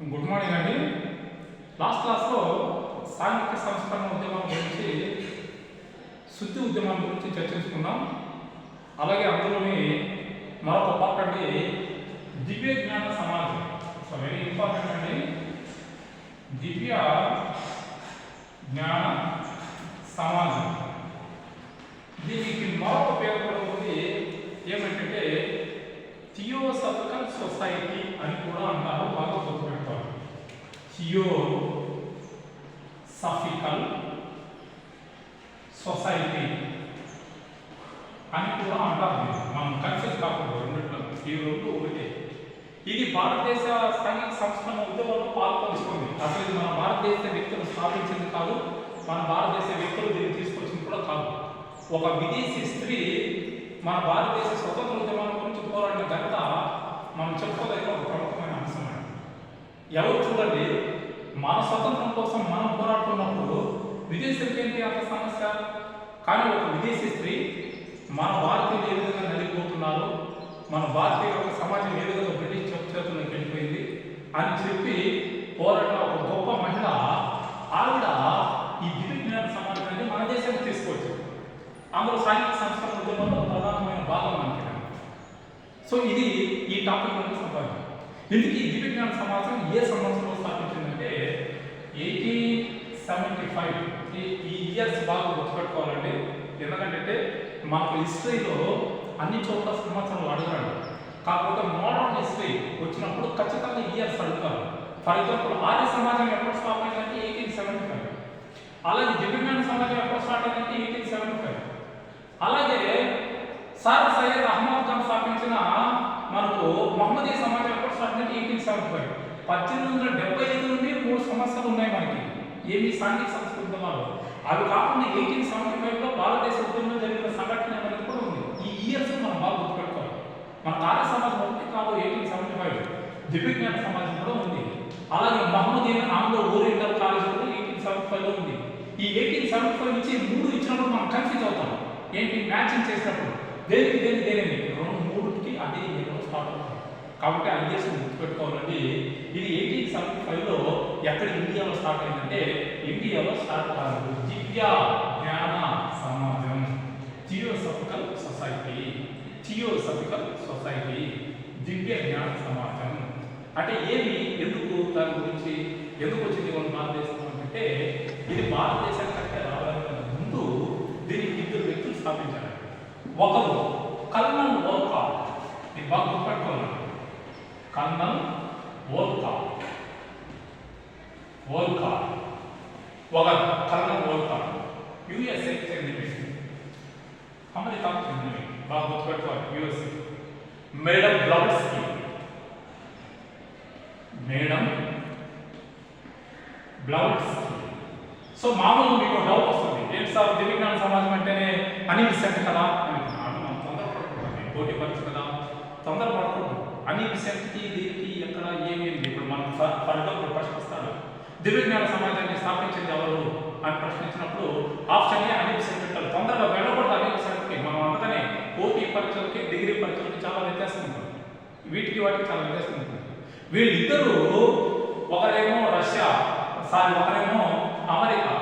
Good morning అండి. Last క్లాస్లో సాంఘిక సంస్కరణ ఉద్యమం గురించి శుద్ధి ఉద్యమం గురించి చర్చించుకున్నాం. అలాగే అందులోని మరొక పార్ట్ అండి దివ్య జ్ఞాన సమాజం సో వెరీ ఇంపార్టెంట్ అండి. దివ్య జ్ఞాన సమాజం దీనికి మరొక పేరు కూడా ఉంది. ఏమిటంటే థియోసఫికల్ సొసైటీ అని కూడా థియోసఫికల్ సొసైటీ అని కూడా అంటారు మనం కన్ఫ్యూజ్ కాకుండా రెండిట్లో. ఈ రెండు ఒకటే. ఇది భారతదేశ సాంఘిక సంస్కరణ ఉద్యమంలో పాల్పంచుకుంది. అసలు ఇది మన భారతదేశ వ్యక్తులు స్థాపించింది కాదు మన భారతదేశ వ్యక్తులు దీన్ని తీసుకొచ్చింది కూడా కాదు. ఒక విదేశీ స్త్రీ మన భారతదేశ స్వతంత్ర ఉద్యమం గురించి పోరాడిన ఘనత మనం చెప్పుకోదగిన ఒక ప్రముఖమైన అంశం ఎవరు చూడండి మన స్వతంత్రం కోసం మనం పోరాడుతున్నప్పుడు విదేశీలకు ఏంటి అంత సమస్య? కానీ ఒక విదేశీ స్త్రీ మన భారతీయులు ఏ విధంగా నలిగిపోతున్నారు? మన భారతీయ యొక్క సమాజం ఏ విధంగా బ్రిటిష్ చెప్పు చేతుల్లోకి వెళ్ళిపోయింది? అని చెప్పి పోరాడిన ఒక గొప్ప మహిళ ఆవిడ ఈ దివ్య జ్ఞాన సమాజాన్ని మన దేశానికి తీసుకొచ్చింది అందులో సాంఘిక సంస్కరణ ఉద్యమంలో ప్రధానమైన భాగం మనకి సో ఇది ఈ టాపిక్ నుండి ఎందుకు ఇందుకు ఈ దివ్య జ్ఞాన సమాజం ఏ సంవత్సరంలో అంటే ఎయిటీన్ సెవెంటీ ఫైవ్ ఈ ఇయర్స్ బాగా గుర్తుపెట్టుకోవాలండి. ఎందుకంటే మనకు హిస్టరీలో అన్ని చోట్ల సంవత్సరాలు అడగరండి కాకపోతే మోడర్న్ హిస్టరీ వచ్చినప్పుడు ఖచ్చితంగా ఇయర్స్ అడుగుతారు. ఫర్ ఎగ్జాంపుల్ ఆర్య సమాజం ఎప్పుడు స్టార్ట్ అయిందంటే ఎయిటీన్ సెవెంటీ ఫైవ్. అలాగే దివ్యజ్ఞాన సమాజం ఎప్పుడు స్టార్ట్ అయిందంటే ఎయిటీన్ సెవెంటీ ఫైవ్. అలాగే సార్ సయ్యద్ అహ్మద్ ఖాన్ స్థాపించిన మనకు మహమ్మదీ సమాజం ఎప్పుడు స్టార్ట్ అయిందంటే ఎయిటీన్ సెవెంటీ ఫైవ్. పద్దెనిమిది వందల డెబ్బై ఐదు నుండి మూడు సమస్యలు ఉన్నాయి మనకి. ఏమి సాంఘిక సంస్కృతి ఉద్యమాలు అవి కాకుండా ఎయిటీన్ సెవెంటీ ఫైవ్లో భారతదేశ ఉద్యమంలో జరిగిన సంఘటన అనేది కూడా ఉంది. ఈ ఇయర్స్ మనం బాగా గుర్తుపెట్టుకోవాలి. మన తార సమాజం ఒకటి కాదు ఎయిటీన్ సెవెంటీ ఫైవ్. దివ్యజ్ఞాన సమాజం కూడా ఉంది. అలాగే మహమ్మదీన్ ఆంగ్లో ఓరియంటల్ కాలేజ్ కూడా ఎయిటీన్ సెవెంటీ ఫైవ్లో ఉంది. ఈ ఎయిటీన్ సెవెంటీ ఫైవ్ నుంచి మూడు ఇచ్చినప్పుడు మనం కన్ఫ్యూజ్ అవుతాం. ఏంటి? మ్యాచింగ్ చేసినప్పుడు. దేనికి దేని దేనిని రెండు మూడుకి అదే స్టార్ట్ అవుతుంది. కాబట్టి ఐఎస్ గుర్తుపెట్టుకోవాలండి. ఇది ఎయిటీన్ సెవెంటీ ఫైవ్లో ఎక్కడ ఇండియాలో స్టార్ట్ అయిందంటే ఇండియాలో స్టార్ట్ కాదు దివ్య జ్ఞాన సమాజం థియోసఫికల్ సొసైటీ థియోసఫికల్ సొసైటీ దివ్య జ్ఞాన సమాజం. అంటే ఏమి? ఎందుకు? దాని గురించి ఎందుకు వచ్చింది మన భారతదేశం అంటే ఇది భారతదేశం కంటే రావడానికి ముందు దీనికి ఇద్దరు వ్యక్తులు స్థాపించారు. ఒకరు కల్నల్ ఓల్కా ఇది బాగా గుర్తుపెట్టుకోవాలి కల్నల్ ఓల్కా ఓల్కా ఒక కల్నల్ ఓల్కా యుఎస్ఏకి చెందిన వ్యక్తి అమెరికాకు చెందిన వ్యక్తి బాగా గుర్తుపెట్టుకోవాలి యుఎస్ఏ మేడం బ్లౌస్కి మేడం బ్లౌజ్ సో మామూలు మీకు డౌట్ వస్తుంది ఏంటి సార్ దివ్యజ్ఞాన సమాజం అంటేనే అని విసెంట్ కదా అని అను మనం తొందరపడకూడదు పోటీ పరచు కదా తొందరపడకూడదు అని శక్తికి దీనికి ఎక్కడ ఏమేమి ఇప్పుడు మనం ఫలితం ప్రశ్నిస్తాడు దివ్యజ్ఞాన సమాజాన్ని స్థాపించింది ఎవరు అని ప్రశ్నించినప్పుడు ఆప్షన్ ఏ అనేక విసెంట్ తొందరగా వెళ్ళకూడదు అనేక విసెంట్కి మనం అందుకనే పోటీ పరీక్షలకి డిగ్రీ పరీక్షలకి చాలా వ్యత్యాసం ఉంటుంది. వీటికి వాటికి చాలా వ్యత్యాసం ఉంటుంది. వీళ్ళిద్దరూ ఒకరేమో రష్యా సారీ ఒకరేమో అమెరికా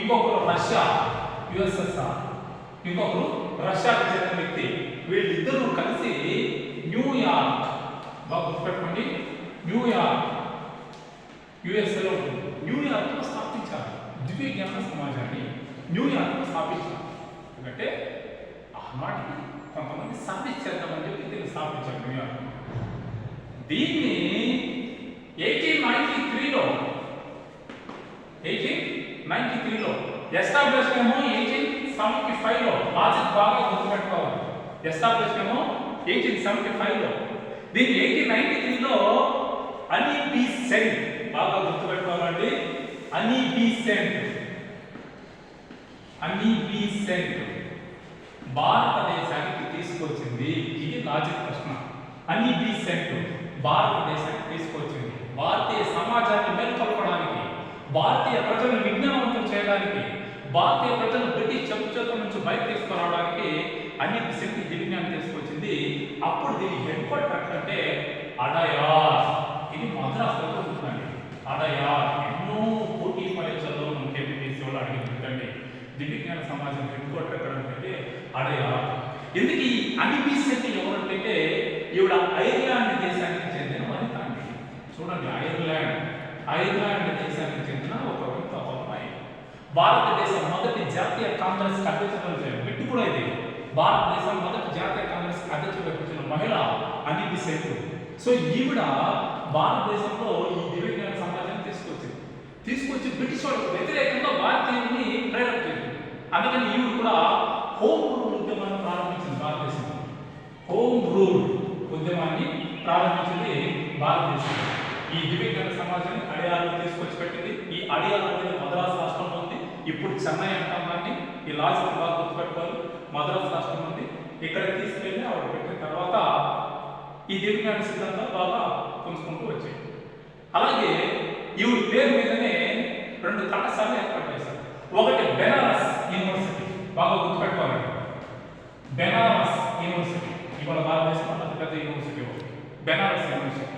ఇంకొకరు రష్యా యుఎస్ఎస్ఆర్ ఇంకొకరు రష్యాకి చెందిన వ్యక్తి. వీళ్ళిద్దరూ కలిసి న్యూయార్క్ బాగా గుర్తుపెట్టుకోండి న్యూయార్క్ యుఎస్ఏలో ఉంటుంది న్యూయార్క్లో స్థాపించారు దివ్య జ్ఞాన సమాజాన్ని న్యూయార్క్లో స్థాపించారు ఎందుకంటే ఆనాటికి కొంతమంది సర్వీస్ చేద్దామని చెప్పి దీన్ని స్థాపించారు న్యూయార్క్ దీన్ని ఎయిటీన్ నైన్టీ త్రీలో ఎయిటీన్ నైన్టీ త్రీలో ఎస్టాబ్లిష్ ఏమో ఎయిటీన్ సెవెంటీ ఫైవ్లో లాజిక్ బాగా గుర్తుపెట్టుకోవాలి ఎస్టాబ్లిష్ ఏమో ఎయిటీన్ సెవెంటీ ఫైవ్లో దీన్ని ఎయిటీన్ నైన్టీ త్రీలో అని బి సెంట్. బాగా గుర్తుపెట్టుకోవాలండి. Annie Besant. Annie Besant. భారతదేశానికి తీసుకొచ్చింది. ఇది లాజిక్ ప్రశ్న. అని బి సెంట్. భారతదేశానికి తీసుకొచ్చింది. భారతీయ సమాజాన్ని మేల్కొల్పడానికి భారతీయ ప్రజలను విజ్ఞానవంతం చేయడానికి భారతీయ ప్రజలు బ్రిటిష్ చెప్పు చేతుల నుంచి బయట తీసుకురావడానికి అన్ని శక్తి దివ్యాన్ని తీసుకొచ్చింది. ఉంది అప్పుడు దీని హెడ్ క్వార్టర్ ఎక్కడంటే అడయాస్ ఇది మద్రాసులో ఉంటుందండి అడయాస్ ఎన్నో పోటీ పరీక్షల్లో మనకి ఎంపీపీసీ వాళ్ళు అడిగిందండి దివ్య జ్ఞాన సమాజం హెడ్ క్వార్టర్ ఎక్కడ ఉందంటే అడయాస్ ఎందుకు ఈ అనిపిసి ఎవరంటే ఈవిడ ఐర్లాండ్ దేశానికి చెందిన వనిత అండి. చూడండి ఐర్లాండ్. ఐర్లాండ్ దేశానికి చెందిన ఒక వనిత అమ్మాయి. భారతదేశం మొదటి జాతీయ కాంగ్రెస్ కన్వెన్షనల్ పెట్టుకునేది. భారతదేశం మొదటి జాతీయ కాంగ్రెస్ అధ్యక్షుడు వచ్చిన మహిళ అనిల్ సేతు సో ఈవిడ భారతదేశంలో ఈ దివ్యజ్ఞాన సమాజాన్ని తీసుకొచ్చింది తీసుకొచ్చి బ్రిటిష్ వాళ్ళకు వ్యతిరేకంగా భారతీయుల్ని ప్రేరేపించింది అందుకని ఈవిడ కూడా హోమ్ రూల్ ఉద్యమాన్ని ప్రారంభించింది భారతదేశంలో హోమ్ రూల్ ఉద్యమాన్ని ప్రారంభించింది భారతదేశం ఈ దివ్యజ్ఞాన సమాజాన్ని అడియాలో తీసుకొచ్చి పెట్టింది ఈ అడియాలు అనేది మద్రాసు రాష్ట్రంలో ఉంది. ఇప్పుడు చెన్నై అంటాం దాన్ని ఈ లాజిక్ బాగా గుర్తుపెట్టుకోవాలి. మద్రాసు రాష్ట్రం ఉంది ఇక్కడ తీసుకెళ్ళి ఆవిడ పెట్టిన తర్వాత ఈ దివ్యజ్ఞాన సిద్ధాంతం బాగా పుంజుకుంటూ వచ్చాయి. అలాగే ఈవిడ పేరు మీదనే రెండు కళాశాలలు ఏర్పాటు చేశారు. ఒకటి బెనారస్ యూనివర్సిటీ బాగా గుర్తుపెట్టుకోవాలి బెనారస్ యూనివర్సిటీ ఇవాళ భారతదేశంలో అతిపెద్ద యూనివర్సిటీ ఒకటి. బెనారస్ యూనివర్సిటీ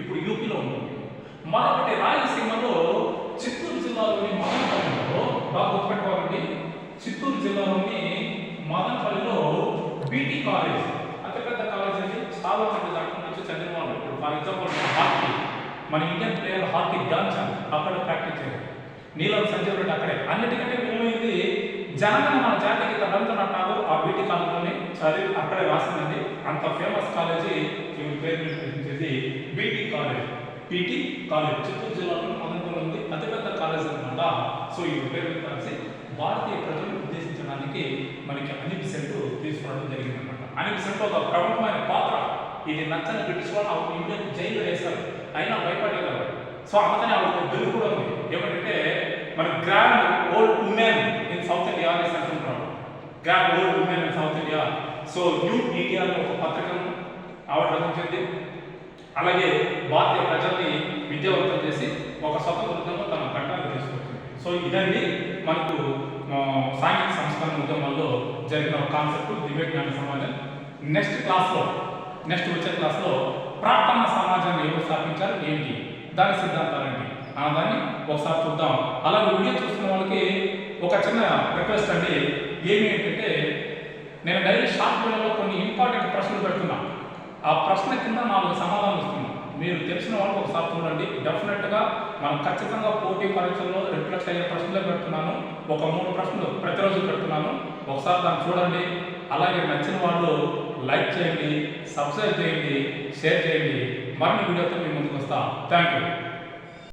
ఇప్పుడు యూపీలో ఉంటుంది. మరొకటి రాయలసీమలో చిత్తూరు జిల్లాలోని మదనపల్లిలో బాగా గుర్తుపెట్టుకోవాలండి చిత్తూరు జిల్లాలోని మదనపల్లిలో బీటీ కాలేజ్ అతిపెద్ద కాలేజ్ అని చాలా మంది దాంట్లో నుంచి చదివిన వాళ్ళు ఇప్పుడు ఫర్ ఎగ్జాంపుల్ హాకీ మన ఇండియన్ ప్లేయర్ హాకీ ధ్యాన్చంద్ అక్కడ ప్రాక్టీస్ చేయాలి నీలం సంజయ్ రెడ్డి అక్కడే. అన్నిటికంటే విలువైంది జనగణ మన జాతికి గీత రవీంద్రనాథ్ ఆ బీటీ కాలేజ్లోనే చదివి అక్కడే రాసిందండి. అంత ఫేమస్ కాలేజీ ఈ పేరు మీద BT college. BT college. Chittoor జిల్లాలో మదనపల్లి ఉంది అతిపెద్ద కాలేజ్ అనమాట సో ఈ పేరు కలిసి భారతీయ ప్రజలను ఉద్దేశించడానికి మనకి అనిబిసెంట్ తీసుకోవడం జరిగింది అనమాట అనిబిసెంట్ ఒక ప్రముఖమైన పాత్ర ఇది నచ్చని బ్రిటిష్ వాళ్ళు ఇండియన్ జైలు వేశారు. అయినా భయపడలేదు సో అందుకని ఆవిడ బిల్లు కూడా ఉంది. ఏమంటే మన grand old women in South India అనేసి అంటుంటారు grand old women in South India so New India అనే ఒక పత్రికను ఆవిడ రచించింది అలాగే భారతీయ ప్రజల్ని విద్యావంతం చేసి ఒక స్వతంత్ర ఉద్యమం తన కంటాన్ని తీసుకొచ్చింది. సో ఇదండి మనకు సాంఘిక సంస్కరణ ఉద్యమంలో జరిగిన కాన్సెప్ట్ దివ్య జ్ఞాన సమాజం. నెక్స్ట్ క్లాస్లో నెక్స్ట్ వచ్చే క్లాస్లో ప్రార్థన సమాజాన్ని ఎవరు స్థాపించారు ఏంటి? దాని సిద్ధాంతాలు ఏంటి? అన్నదాన్ని ఒకసారి చూద్దాం. అలాగే వీడియో చూస్తున్న వాళ్ళకి ఒక చిన్న రిక్వెస్ట్ అండి. ఏమి ఏంటంటే నేను డైలీ షార్ట్ వీడియోలో కొన్ని ఇంపార్టెంట్ ప్రశ్నలు పెడుతున్నా. ఆ ప్రశ్న కింద నాలుగు సమాధానం వస్తుంది మీరు తెలిసిన వాళ్ళు ఒకసారి చూడండి. డెఫినెట్గా మనం ఖచ్చితంగా పోటీ పరీక్షల్లో రిఫ్లెక్ట్ అయ్యే ప్రశ్నలే పెడుతున్నాను. ఒక మూడు ప్రశ్నలు ప్రతిరోజు పెడుతున్నాను. ఒకసారి దాన్ని చూడండి. అలాగే నచ్చిన వాళ్ళు లైక్ చేయండి సబ్స్క్రైబ్ చేయండి షేర్ చేయండి. మరిన్ని వీడియోతో మీ ముందుకు వస్తా. Thank you